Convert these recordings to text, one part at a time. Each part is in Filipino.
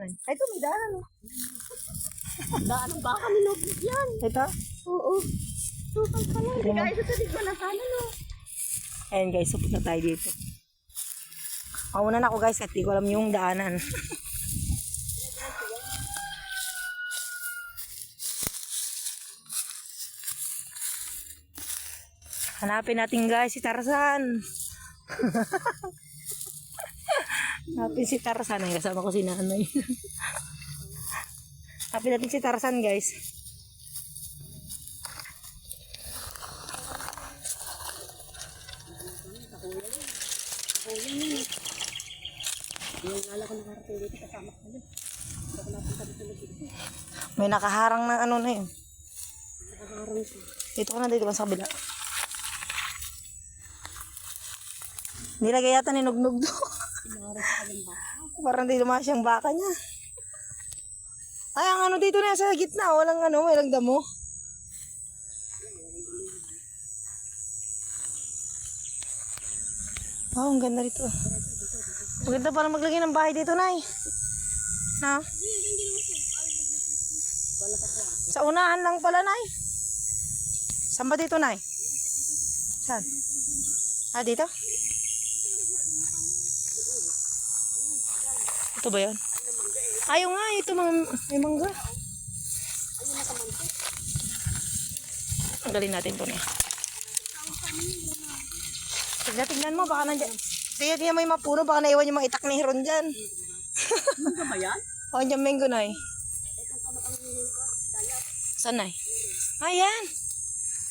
Ay, ito, may daan. oh. Daan ng baka minog yan. Ito? Oo. Tutang pala. Hindi Ano? kaya sa talig ko na sana no. Ayan guys, supot na tayo dito. Mauna na ako guys, at di ko alam yung daanan. Hanapin natin guys si Tarzan. Hanapin si Tarzan. Ay, kasama ko si nanay. Hanapin natin si Tarzan guys. May nakaharang na ano na yun. Dito ka na dito sa kabila. Nilagay yata ni Nugnog do. Parang di lumas yung baka niya. Ay, ang ano dito na sa gitna. Walang ano, walang damo. Wow, ang ganda rito. Maganda pala maglagay ng bahay dito, Nay. Na? Sa unahan lang pala, Nay. Saan ba dito, Nay? Saan? Ah, dito? Ito ba yun? Ayaw nga, ito mga, may mangga. Tanggalin natin ito na. Tignan, tignan mo, baka nandiyan. Sige, tingnan mo yung mga puno, baka naiwan yung mga itak ni Heron dyan. Ano ba yan? O, dyan mango na eh. Saan na eh? Ayan.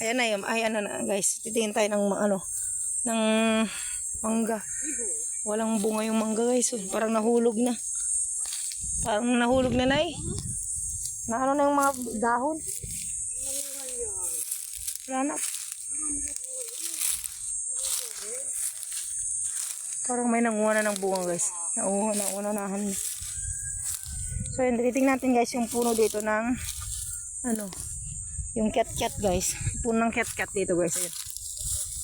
Ayan na yun. Ayan na na guys. Titingin tayo ng ano. Ng mangga. Walang bunga yung mangga guys. Parang nahulog na. Parang nahulog na na eh. Na ano na yung mga dahon. Wala. Parang may nanguha na ng bunga guys. Nauha na, unanahan na. So yun, titingnan natin guys yung puno dito ng ano, yung cat-cat guys. Puno ng cat-cat dito guys. Ayun.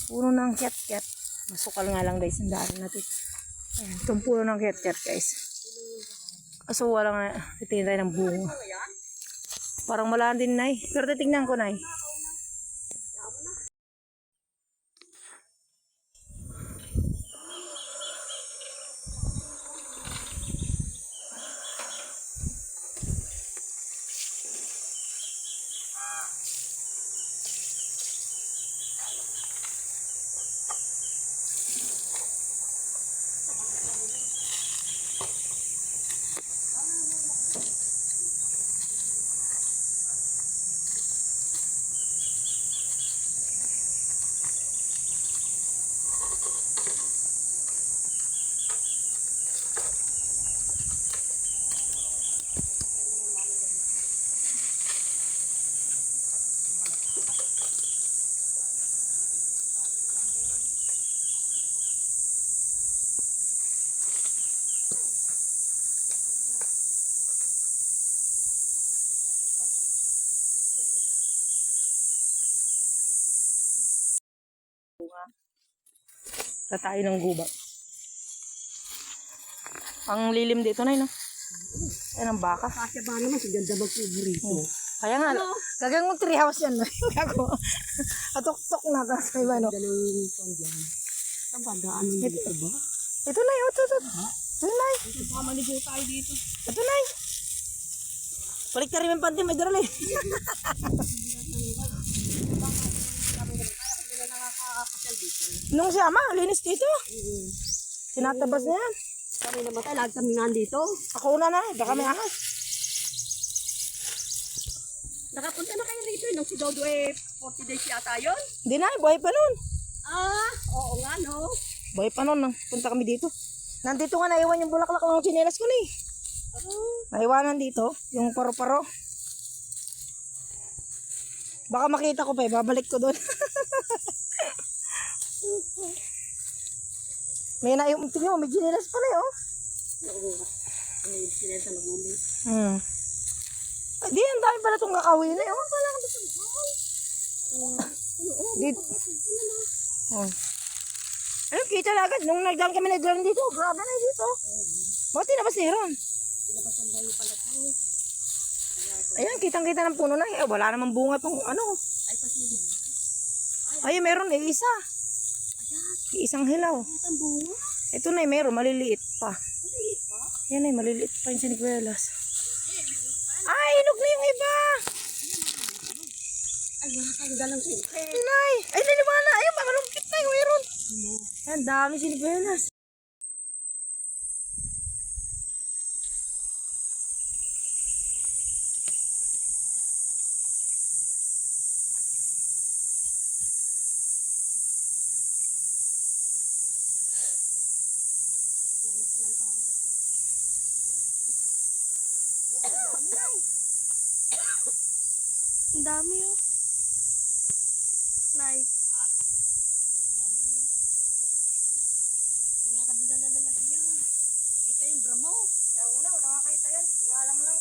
Puno ng cat-cat. Masukal nga lang guys, ang daan natin. Ayan, itong puno ng cat-cat guys. Kaso wala nga, titingnan tayo ng bunga. Parang wala din nai. Pero titingnan ko nai. Sa tayo ng gubat. Ang lilim dito na no? Ayan ang baka. Kasi ba naman si ganda magpuburito. Kaya nga, gagang mong treehouse yan. no? Gago. Atok-tok na. Tapos may ano. Dalawang pang dyan. Ang bandaan ng dito ba? Ito na yun. Ito, ito. Ito na yun. Ito pa maligo tayo dito. Ito na yun. Balik na rin yung panty. May daral eh. Nung si ama, linis dito. Tinatabas niya yan. Kami namatay, lahat kami nga dito. Ako una na. Baka may ahas. Nakapunta na kayo rito, nung si Dodo eh, 40 days yata yun. Hindi na. Buhay pa nun. Ah, oo nga no. Buhay pa nun. nang Punta kami dito. Nandito nga naiwan yung bulaklak ng chinelas ko na eh. Ah, Naiwanan dito, yung paro-paro. Baka makita ko pa eh, babalik ko doon. may na yung tingnan mo, may ginilas pala eh, oh. oo. Ano yung sinesa nag-uli? Hmm. Ay, di, ang dami pala itong kakawin eh, oh. Wala ka ba sa bahay? Dito. Oh. Ayun, kita na agad. Nung nagdaan kami nagdaan dito, grabe na dito. Bakit tinabas ni Ron? Pinabasan daw yung palataw. Ayan, kitang-kita ng puno na. Eh, wala namang bunga tong ano. Ay, pasensya na. Ayun, meron eh, isa. Isang hilaw. Ang. Ito na eh, meron, maliliit pa. Maliit pa. Yan ay, maliliit pa yung sinigwelas. Ay, hinog na yung iba. Ay, wala tayong dalang. Nay, ay, naliwala. Ayun, mamalungkit na yung meron. Yan, dami sinigwelas. Ang dami oh. Nay. Wala ka ba dala lalagyan? Kita yung bramo. Kaya una, wala nga kayo tayo. Hindi ko nga alam lang.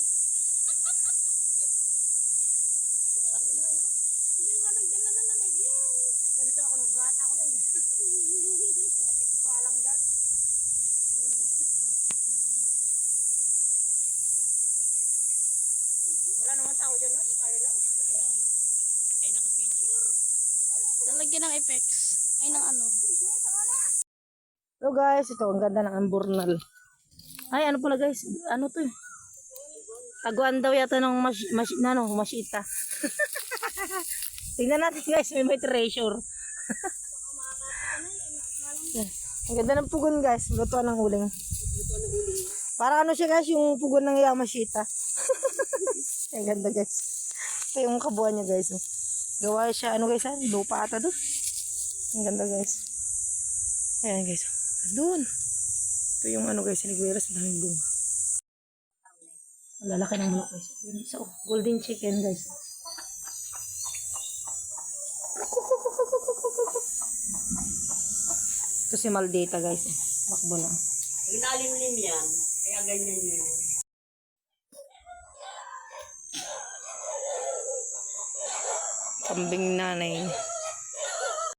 Hindi ba nagdala na lalagyan? Ay, ganito ako nung bata ko na yun. Hindi ko nga alam dyan. Wala naman tao dyan, no? Tayo lang. Ay, naka-picture. Lalagyan ng effects. Ay, ng ano. So guys, ito ang ganda ng amburnal. Ay, ano pala guys? Ano to eh? Taguan daw yata ng mas, mas, ano, masita. Tingnan natin guys, may may treasure. Ang ganda ng pugon guys, lutuan ng uling. Para ano siya guys, yung pugon ng Yamashita. ang ganda guys. Ito yung kabuhan niya guys. oh. Gawa siya, ano guys, ah, lupa ata doon. Ang ganda guys. Ayan guys. Doon. Ito yung ano guys, sinigweras, ang daming bunga. Ang lalaki ng manok guys. Yun, isa oh, golden chicken guys. Ito si Maldita guys. eh. Bakbo na. Inalimlim yan. Kaya ganyan yun. Kambing nanay.